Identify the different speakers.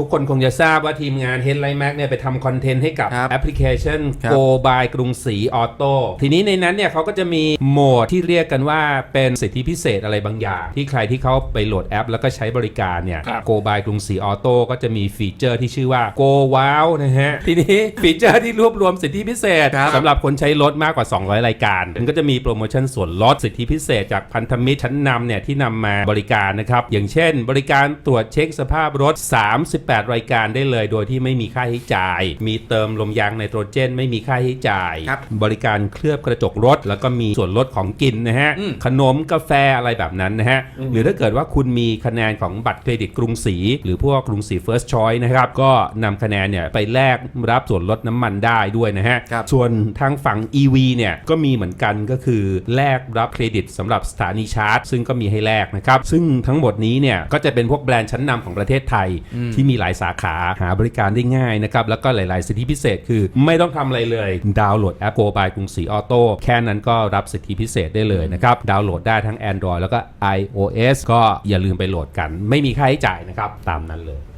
Speaker 1: ทุกคนคงจะทราบว่าทีมงาน Headline Mac เนี่ยไปทำคอนเทนต์ให้กับ
Speaker 2: ครับ
Speaker 1: แอปพลิเคชัน
Speaker 2: ครับ
Speaker 1: Go by กรุงศรีออโต้ทีนี้ในนั้นเนี่ยเขาก็จะมีโหมดที่เรียกกันว่าเป็นสิทธิพิเศษอะไรบางอย่าง ที่ใครที่เขาไปโหลดแอป แล้วก็ใช้บริการเนี่ย
Speaker 3: ครับ
Speaker 1: Go by กรุงศรีออโต้ก็จะมีฟีเจอร์ที่ชื่อว่า Go Wow นะฮะ ทีนี้ฟีเจอร์ที่รวบรวมสิทธิพิเศษ
Speaker 2: ครับ
Speaker 1: สำหรับคนใช้รถมากกว่า 200 รายการ มันก็จะมีโปรโมชั่นส่วนลดสิทธิพิเศษจากพันธมิตรชั้นนำเนี่ยที่นำมาบริการนะครับ อย่างเช่น บริการตรวจเช็คสภาพรถ38รายการได้เลย โดยที่ไม่มีค่าใช้จ่าย มีเติมลมยางไนโตรเจน ไม่มีค่าใช้จ่าย
Speaker 2: ครับ
Speaker 1: บริการเคลือบกระจกรถ แล้วก็มีส่วนลดของกินนะฮะ
Speaker 2: อืม
Speaker 1: ขนมกาแฟอะไรแบบนั้นนะฮะหรือถ้าเกิดว่าคุณมีคะแนนของบัตรเครดิตกรุงศรีหรือพวกกรุงศรี First Choice นะครับ ก็นำคะแนนเนี่ยไปแลกรับส่วนลดน้ำมันได้ด้วยนะฮะ
Speaker 2: ครับ
Speaker 1: ส่วนทางฝั่ง EV เนี่ยก็มีเหมือนกันก็คือแลกรับเครดิตสำหรับสถานีชาร์จ ซึ่งก็มีให้แลกนะครับ ซึ่งทั้งหมดนี้เนี่ยก็จะเป็นพวกแบรนด์ชั้นนำของประเทศไทยที่มีหลายสาขาหาบริการได้ง่ายนะครับ แล้วก็หลาย ๆ สิทธิพิเศษคือไม่ต้องทำอะไรเลย ดาวน์โหลดแอปโกบายกรุงศรีออโต้แค่นั้นก็รับสิทธิพิเศษได้เลยนะครับ ดาวน์โหลดได้ทั้ง Android แล้วก็ iOS ก็อย่าลืมไปโหลดกัน ไม่มีค่าใช้จ่ายนะครับ ตามนั้นเลย